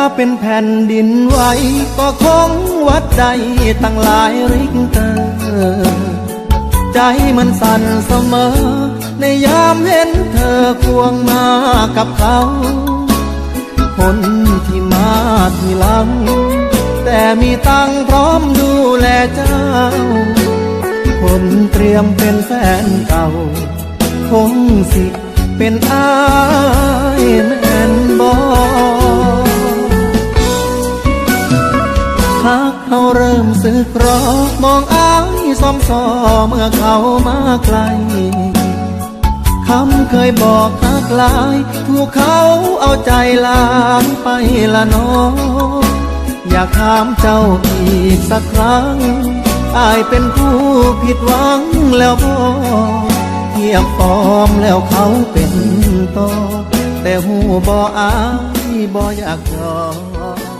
ถ้าเป็นแผ่นดินไหวก็คงวัดใดตั้งหลายริกเตอร์ใจมันสั่นเสมอ ในยามเห็นเธอควงมากับเขา คนที่มาทีหลัง แต่มีตังพร้อมดูแลเจ้า คนเตรียมเป็นแฟนเก่า คงสิเป็นอา หากเขาเริ่มสึกรอมองอายซ้อมซอเมื่อเขามาไกลคำเคยบอกหักลาย ถูกเขาเอาใจลางไปละน้องอยากถามเจ้าอีกสักครั้งอายเป็นผู้ผิดหวังแล้วพอเทียบฟอมแล้วเขาเป็นต่อแต่หูบออายบออยากยอม